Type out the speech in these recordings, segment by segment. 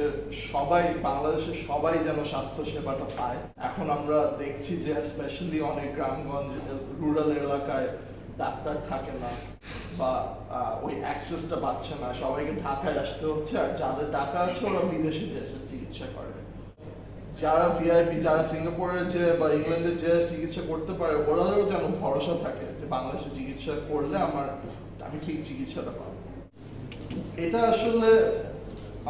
যে সবাই, বাংলাদেশের সবাই যেন স্বাস্থ্য সেবাটা পায়। এখন আমরা দেখছি যে স্পেশালি অনেক গ্রামগঞ্জ রুরাল এলাকায় ডাক্তার থাকে না বা ওই অ্যাক্সেসটা পাচ্ছে না। সবাইকে ঢাকায় আসতে হচ্ছে আর যাদের টাকা আছে ওরা বিদেশে যে চিকিৎসা করে। যারা ভিআইপি যারা সিঙ্গাপুরে যে বা ইংল্যান্ডে যে চিকিৎসা করতে পারে, ওরাও যেন ভরসা থাকে যে বাংলাদেশে চিকিৎসা করলে আমার, আমি ঠিক চিকিৎসাটা পাবো। এটা আসলে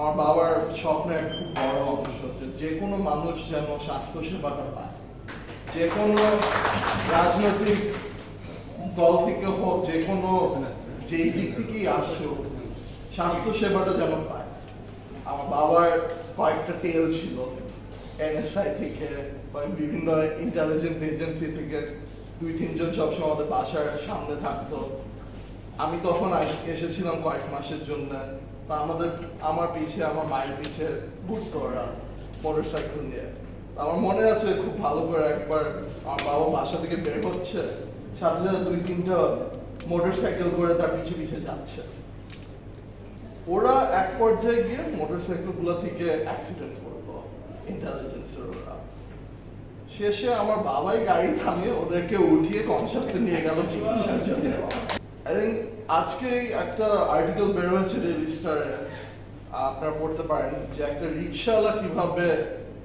আমার বাবার স্বপ্নের একটা খুব বড় অংশ হচ্ছে। যে কোনো মানুষ যেন স্বাস্থ্য সেবাটা পায়। যে কোনো রাজনৈতিক দল থেকে হোক, যে কোনো যেই দিক থেকেই আসুক স্বাস্থ্য সেবাটা যেন পায়। আমার বাবার কয়েকটা টেল ছিল। এনএসআই থেকে বা বিভিন্ন ইন্টেলিজেন্স এজেন্সি থেকে দুই, তিনজন সবসময় আমাদের বাসার সামনে থাকতো। আমি তখন এসেছিলাম কয়েক মাসের জন্য। তা আমাদের, আমার আমার মায়ের ঘুরতো ওরা নিয়ে। আমার মনে আছে খুব ভালো করে একবার আমার বাবা বাসা থেকে বের হচ্ছে, সাথে সাথে দুই তিনটা করে তার যাচ্ছে। ওরা এক পর্যায়ে গিয়ে মোটর সাইকেলগুলো থেকে অ্যাক্সিডেন্ট করল ইন্টেলিজেন্সের ওরা। শেষে আমার বাবাই গাড়ি থামিয়ে ওদেরকে উঠিয়ে কনসাসে নিয়ে গেল চিকিৎসার জন্য। আজকে একটা আর্টিকেল বের হয়েছে আপনারা পড়তে পারেন, যে একটা রিক্সাওয়ালা কীভাবে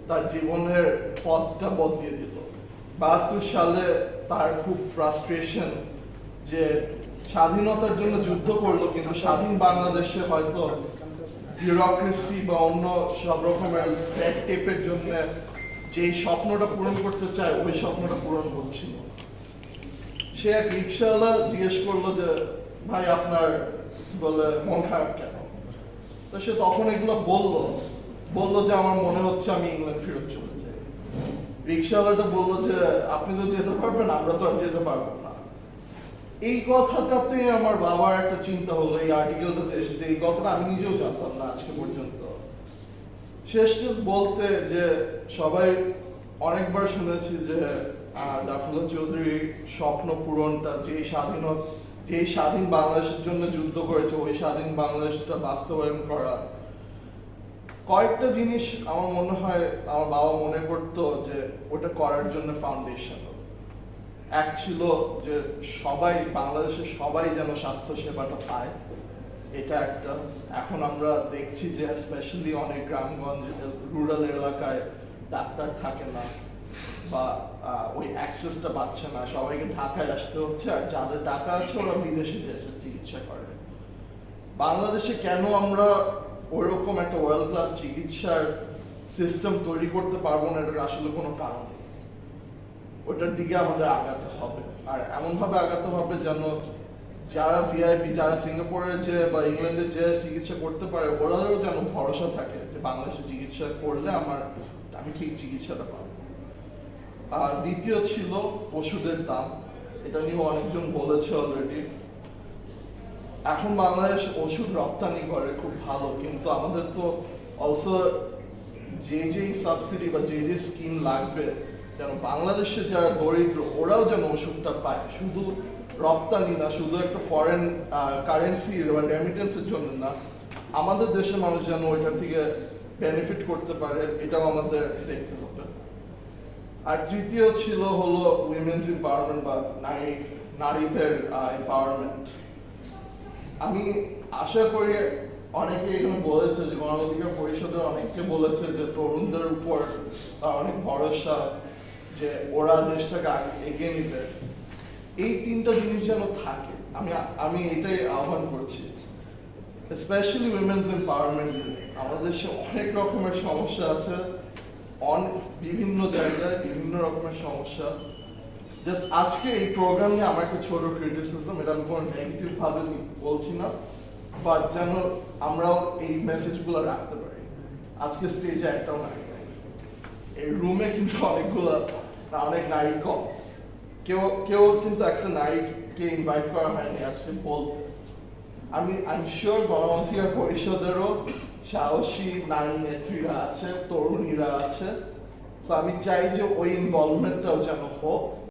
তার জীবনের পথটা বদলিয়ে দিল বাহাত্তর সালে তার খুব ফ্রাস্ট্রেশন যে স্বাধীনতার জন্য যুদ্ধ করল, কিন্তু স্বাধীন বাংলাদেশে হয়তো বিউরোক্রেসি বা অন্য সব রকমের টেপের জন্য যেই স্বপ্নটা পূরণ করতে চায়, ওই স্বপ্নটা পূরণ না। সে এক রিক্সাওয়ালা জিজ্ঞেস করল যে, ভাই, আপনার বলে, মন খারাপ কেন? তো সে তখন এগুলো বলল। বলল যে, আমার মনে হচ্ছে আমি ইংল্যান্ড ফেরত চলে যাই। রিক্সাওয়ালাটা বলল যে, আপনি তো যেতে পারবেন, আমরা তো আর যেতে পারব না। এই কথাটাতে আমার বাবার একটা চিন্তা হলো, এই আর্টিকেলটাতে এসেছে এই কথাটা আমি নিজেও জানতাম না আজকে পর্যন্ত। শেষ বলতে যে, সবাই অনেকবার শুনেছি যে চৌধুরীর স্বপ্ন পূরণটা যে যে স্বাধীন বাংলাদেশের জন্য যুদ্ধ করেছে, ওই স্বাধীন বাংলাদেশটা বাস্তবায়ন করা। কয়েকটা জিনিস আমার মনে হয় আমার বাবা মনে যে ওটা করার জন্য ফাউন্ডেশন এক ছিল যে সবাই, বাংলাদেশের সবাই যেন স্বাস্থ্য সেবাটা পায়, এটা একটা। এখন আমরা দেখছি যে স্পেশালি অনেক গ্রামগঞ্জ রুরাল এলাকায় ডাক্তার থাকে না। বা ওই অ্যাক্সেসটা পাচ্ছে না। সবাইকে ঢাকায় আসতে হচ্ছে। আর যাদের টাকা আছে, ওরা বিদেশে যে চিকিৎসা করে। বাংলাদেশে কেন আমরা ওইরকম একটা ওয়ার্ল্ড ক্লাস চিকিৎসার সিস্টেম তৈরি করতে পারব না? এটার আসলে কোনো কারণ নেই। ওটার দিকে আমাদের আগাতে হবে। আর এমন ভাবে আগাতে হবে যেন যারা ভিআইপি যারা সিঙ্গাপুরে যে বা ইংল্যান্ডে যে চিকিৎসা করতে পারে, ওরাও যেন ভরসা থাকে যে বাংলাদেশে চিকিৎসা করলে আমার, আমি ঠিক চিকিৎসাটা পাবো। আর দ্বিতীয় ছিল ওষুধের দাম। এটা নিয়ে অনেকজন বলেছে অলরেডি এখন বাংলাদেশ ওষুধ রপ্তানি করে খুব ভালো, কিন্তু আমাদের তো অলসো যে যে সাবসিডি বা যে যে স্কিম লাগবে, যেন বাংলাদেশে যারা দরিদ্র, ওরাও যেন ওষুধটা পায়। শুধু রপ্তানি না, শুধু একটা ফরেন কারেন্সি বা রেমিটেন্সের জন্য না, আমাদের দেশের মানুষ যেন ওইটা থেকে বেনিফিট করতে পারে, এটাও আমাদের দেখতে হবে। আর তৃতীয় ছিল হলো উইমেন্স এম্পাওয়ারমেন্ট বা নারী নারীদের এম্পাওয়ারমেন্ট আমি আশা করি অনেকে এখানে বলেছে যে গণঅধিকার পরিষদের অনেককে বলেছে যে তরুণদের উপর অনেক ভরসা যে ওরা দেশটাকে এগিয়ে নিতে এই তিনটা জিনিস যেন থাকে, আমি আমি এটাই আহ্বান করছি। স্পেশালি উইমেন্স এম্পাওয়ারমেন্ট আমাদের দেশে অনেক রকমের সমস্যা আছে। অনেক বিভিন্ন জায়গায় বিভিন্ন রকমের সমস্যা। জাস্ট আজকে এই প্রোগ্রাম নিয়ে আমার একটা ছোট ক্রিটিসিজম এটা আমি কোনো নেগেটিভ বলছি না বাট যেন আমরাও এই মেসেজগুলো রাখতে পারি। আজকে স্টেজে একটাও নাই। এই রুমে কিন্তু অনেকগুলো অনেক নারী কম। কেউ কেউ কিন্তু একটা নারীকে ইনভাইট করা হয়নি, আজকে বলতে আমি আই শিওর গণঅধিকার পরিষদেরও সাহসী নারী নেত্রীরা আছে, তরুণীরা আছে। তো আমি চাই যে ওই ইনভলভমেন্টটাও যেন হোক।